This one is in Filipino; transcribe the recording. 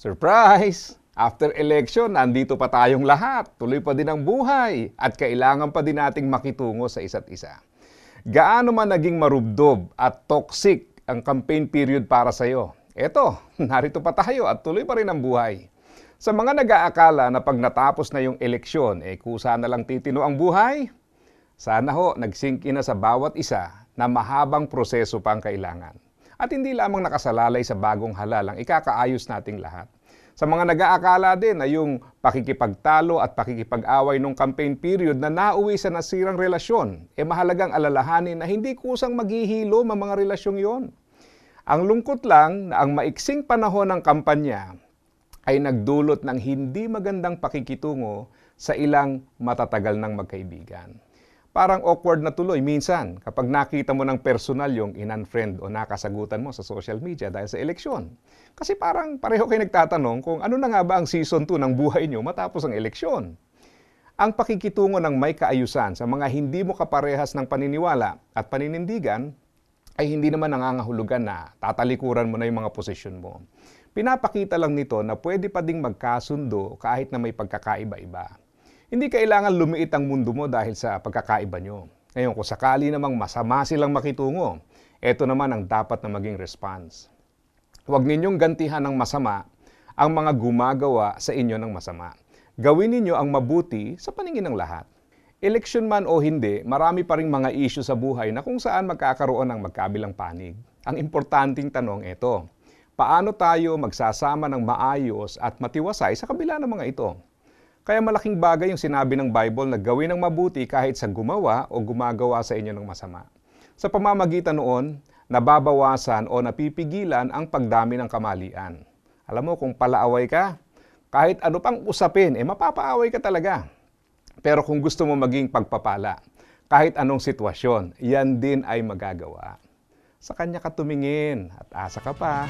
Surprise! After election, nandito pa tayong lahat. Tuloy pa din ang buhay at kailangan pa din nating makitungo sa isa't isa. Gaano man naging marubdob at toxic ang campaign period para sa iyo? Eto, narito pa tayo at tuloy pa rin ang buhay. Sa mga nag-aakala na pag natapos na yung eleksyon, eh kusa na lang titino ang buhay, sana ho nagsink in na sa bawat isa na mahabang proseso pa ang kailangan. At hindi lamang nakasalalay sa bagong halal ang ikakaayos nating lahat. Sa mga nag-aakala din na yung pakikipagtalo at pakikipag-away nung campaign period na nauwi sa nasirang relasyon, eh mahalagang alalahanin na hindi kusang maghihilo ang mga relasyong yon. Ang lungkot lang na ang maiksing panahon ng kampanya ay nagdulot ng hindi magandang pakikitungo sa ilang matatagal ng magkaibigan. Parang awkward na tuloy minsan kapag nakita mo ng personal yung in-unfriend o nakasagutan mo sa social media dahil sa eleksyon. Kasi parang pareho kayo nagtatanong kung ano na nga ba ang season 2 ng buhay nyo matapos ang eleksyon. Ang pakikitungo ng may kaayusan sa mga hindi mo kaparehas ng paniniwala at paninindigan ay hindi naman nangangahulugan na tatalikuran mo na yung mga posisyon mo. Pinapakita lang nito na pwede pa ding magkasundo kahit na may pagkakaiba-iba. Hindi kailangan lumiit ang mundo mo dahil sa pagkakaiba nyo. Ngayon, kung sakali namang masama silang makitungo, ito naman ang dapat na maging response. Huwag ninyong gantihan ng masama ang mga gumagawa sa inyo ng masama. Gawin ninyo ang mabuti sa paningin ng lahat. Eleksyon man o hindi, marami pa ring mga issue sa buhay na kung saan magkakaroon ng magkabilang panig. Ang importanting tanong ito, paano tayo magsasama ng maayos at matiwasay sa kabila ng mga ito? Kaya malaking bagay yung sinabi ng Bible na gawin ng mabuti kahit sa gumawa o gumagawa sa inyo ng masama. Sa pamamagitan noon, nababawasan o napipigilan ang pagdami ng kamalian. Alam mo, kung palaaway ka, kahit ano pang usapin, eh mapapaaway ka talaga. Pero kung gusto mo maging pagpapala, kahit anong sitwasyon, yan din ay magagawa. Sa kanya ka tumingin at asa ka pa.